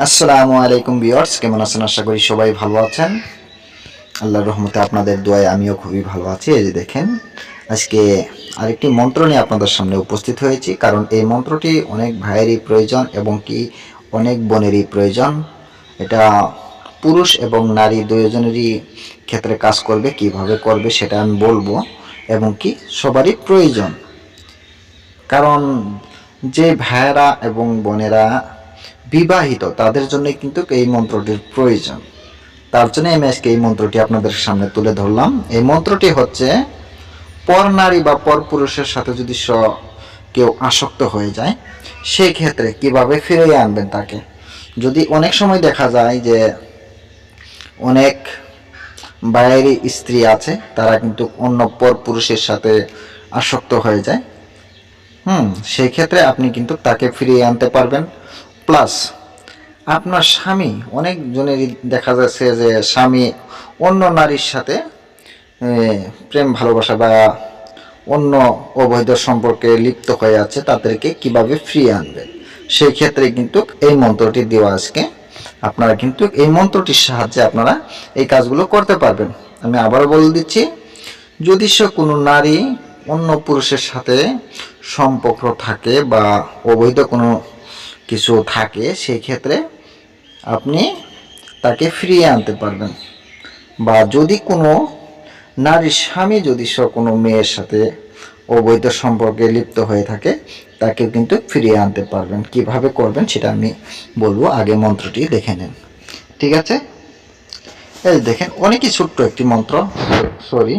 আসসালামু আলাইকুম বিয়ার্স কেমন আছেন? আশা করি সবাই ভালো আছেন। আল্লাহর রহমতে আপনাদের দোয়ায় আমিও খুবই ভালো আছি। এই যে দেখেন, আজকে আরেকটি মন্ত্র নিয়ে আপনাদের সামনে উপস্থিত হয়েছি, কারণ এই মন্ত্রটি অনেক ভাইয়েরই প্রয়োজন এবং কি অনেক বোনেরই প্রয়োজন। এটা পুরুষ এবং নারী দুজনেরই ক্ষেত্রে কাজ করবে, কীভাবে করবে সেটা আমি বলব এবং কি সবারই প্রয়োজন। কারণ যে ভাইয়েরা এবং বোনেরা বিবাহিত, তাদের জন্য কিন্তু এই মন্ত্রটির প্রয়োজন। তার জন্য আমি আজকে এই মন্ত্রটি আপনাদের সামনে তুলে ধরলাম। এই মন্ত্রটি হচ্ছে, পর নারী বা পর পুরুষের সাথে যদি স কেউ আসক্ত হয়ে যায় সেই ক্ষেত্রে কীভাবে ফিরিয়ে আনবেন তাকে? যদি অনেক সময় দেখা যায় যে অনেক বাইরের স্ত্রী আছে, তারা কিন্তু অন্য পর পুরুষের সাথে আসক্ত হয়ে যায়, হুম সেই ক্ষেত্রে আপনি কিন্তু তাকে ফিরিয়ে আনতে পারবেন। প্লাস আপনার স্বামী অনেক জনেরই দেখা যাচ্ছে যে স্বামী অন্য নারীর সাথে প্রেম, ভালোবাসা বা অন্য অবৈধ সম্পর্কে লিপ্ত হয়ে আছে, তাদেরকে কীভাবে ফ্রি আনবেন? সেই ক্ষেত্রে কিন্তু এই মন্ত্রটি দেওয়া আজকে। আপনারা কিন্তু এই মন্ত্রটির সাহায্যে আপনারা এই কাজগুলো করতে পারবেন। আমি আবারও বলে দিচ্ছি, যদি সে কোনো নারী অন্য পুরুষের সাথে সম্পর্ক থাকে বা অবৈধ কোনো কিছু থাকে সেই ক্ষেত্রে আপনি তাকে ফিরিয়ে আনতে পারবেন। বা যদি কোনো নারীর স্বামী, যদি সে কোনো মেয়ের সাথে অবৈধ সম্পর্কে লিপ্ত হয়ে থাকে তাকে কিন্তু ফিরিয়ে আনতে পারবেন। কীভাবে করবেন সেটা আমি বলব, আগে মন্ত্রটি দেখে নেন। ঠিক আছে? এই দেখেন, অনেকই ছোট্ট একটি মন্ত্র, সরি।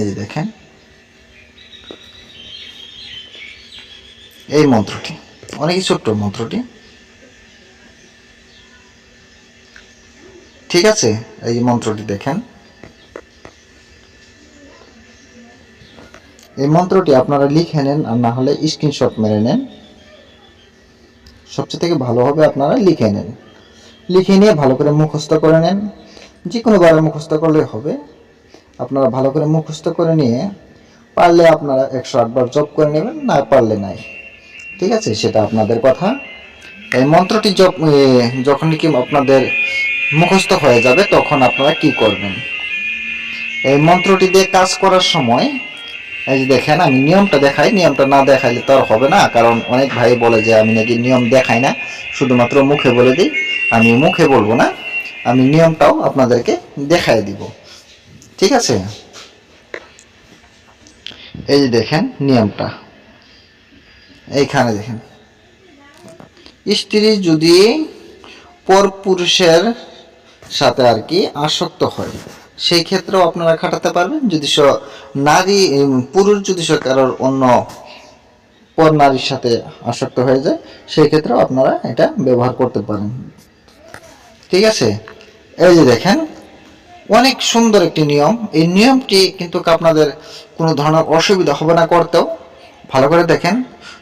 এই দেখেন। এই মন্ত্রটি অনেকই ছোট্ট মন্ত্রটি। ঠিক আছে, এই মন্ত্রটি দেখেন। এই মন্ত্রটি আপনারা লিখে নেন আর না হলে স্ক্রিনশট মেরে নেন। সবচেয়ে থেকে ভালো হবে আপনারা লিখে নেন। লিখে নিয়ে ভালো করে মুখস্থ করে নেন। যে কোনো বারে মুখস্থ করলে হবে। আপনারা ভালো করে মুখস্থ করে নিয়ে পারলে আপনারা একশো আটবার জব করে নেবেন, না পারলে নাই। ঠিক আছে, সেটা আপনাদের কথা। এই মন্ত্রটি যখন কি আপনাদের মুখস্থ হয়ে যাবে, তখন আপনারা কি করবেন? এই মন্ত্রটি দিয়ে কাজ করার সময়, এই যে দেখেন, আমি নিয়মটা দেখাই, নিয়মটা না দেখাইলে তো আর হবে না, কারণ অনেক ভাই বলে যে, আমি নাকি নিয়ম দেখাই না, শুধুমাত্র মুখে বলে দিই, আমি মুখে বলব না, আমি নিয়মটাও আপনাদেরকে দেখাই দিব। ঠিক আছে? এই যে দেখেন, নিয়মটা। এইখানে দেখেন। স্ত্রী যদি পর পুরুষের সাথে আর কি আসক্ত হয়, সেই ক্ষেত্রেও আপনারা খাটাতে পারবেন। যদি স নারী পুরুষ যদি সে কারোর অন্য পর নারীর সাথে আসক্ত হয়ে যায়, সেই ক্ষেত্রেও আপনারা এটা ব্যবহার করতে পারেন। ঠিক আছে? এই যে দেখেন, অনেক সুন্দর একটি নিয়ম। এই নিয়মটি কিন্তু আপনাদের কোনো ধরনের অসুবিধা হবে না করতেও। ভালো করে দেখেন।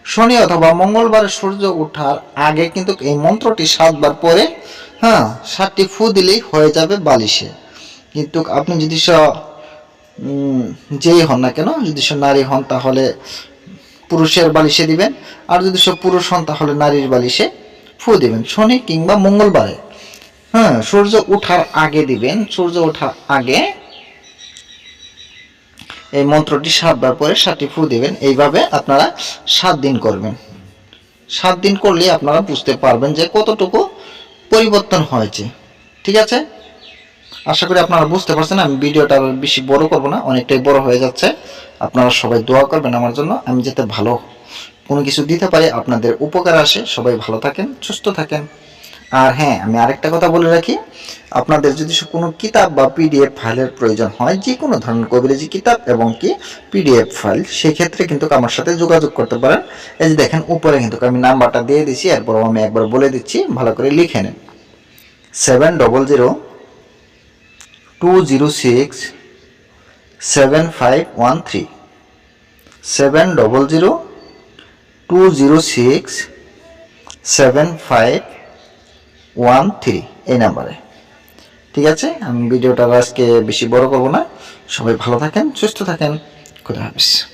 শনি অথবা মঙ্গলবার সূর্য ওঠার আগে কিন্তু এই মন্ত্রটি সাতবার পরে হ্যাঁ সাতটি ফু দিলেই হয়ে যাবে বালিশে। কিন্তু আপনি যদি স যেই হন না কেন, যদি সে নারী হন তাহলে পুরুষের বালিশে দিবেন, আর যদি সব পুরুষ হন তাহলে নারীর বালিশে ফু দিবেন, শনি কিংবা মঙ্গলবারে। হ্যাঁ সূর্য ওঠার আগে দিবেন, সূর্য ওঠার আগে এই মন্ত্রটি সাতবার পরে সাতটি ফু দেবেন। এইভাবে আপনারা সাত দিন করবেন। সাত দিন করলে আপনারা বুঝতে পারবেন যে কতটুকু পরিবর্তন হয়েছে। ঠিক আছে? আশা করি আপনারা বুঝতে পারছেন, আমি ভিডিওটা আর বেশি বড় করব না, অনেকটাই বড় হয়ে যাচ্ছে। আপনারা সবাই দোয়া করবেন আমার জন্য, আমি যাতে ভালো কোনো কিছু দিতে পারি, আপনাদের উপকার আসে। সবাই ভালো থাকেন, সুস্থ থাকেন। আর হ্যাঁ আমি আরেকটা কথা বলে রাখি, আপনাদের যদি কোনো কিতাব বা পিডিএফ ফাইলের প্রয়োজন হয় যে কোনো ধরনের কবিরাজি কিতাব এবং কি পিডিএফ ফাইল, সেক্ষেত্রে কিন্তু আমার সাথে যোগাযোগ করতে পারেন। এই যে দেখেন, উপরে কিন্তু আমি নাম্বারটা দিয়ে দিচ্ছি এরপর আমি একবার বলে দিচ্ছি, ভালো করে লিখে নেন। Seven double zero two zero six seven five one three. Seven double zero two zero six seven five one three, এই নাম্বারে। ঠিক আছে? আমি ভিডিওটা আজকে বেশি বড় করব না। সবাই ভালো থাকেন, সুস্থ থাকেন। খুদা হাফিজ।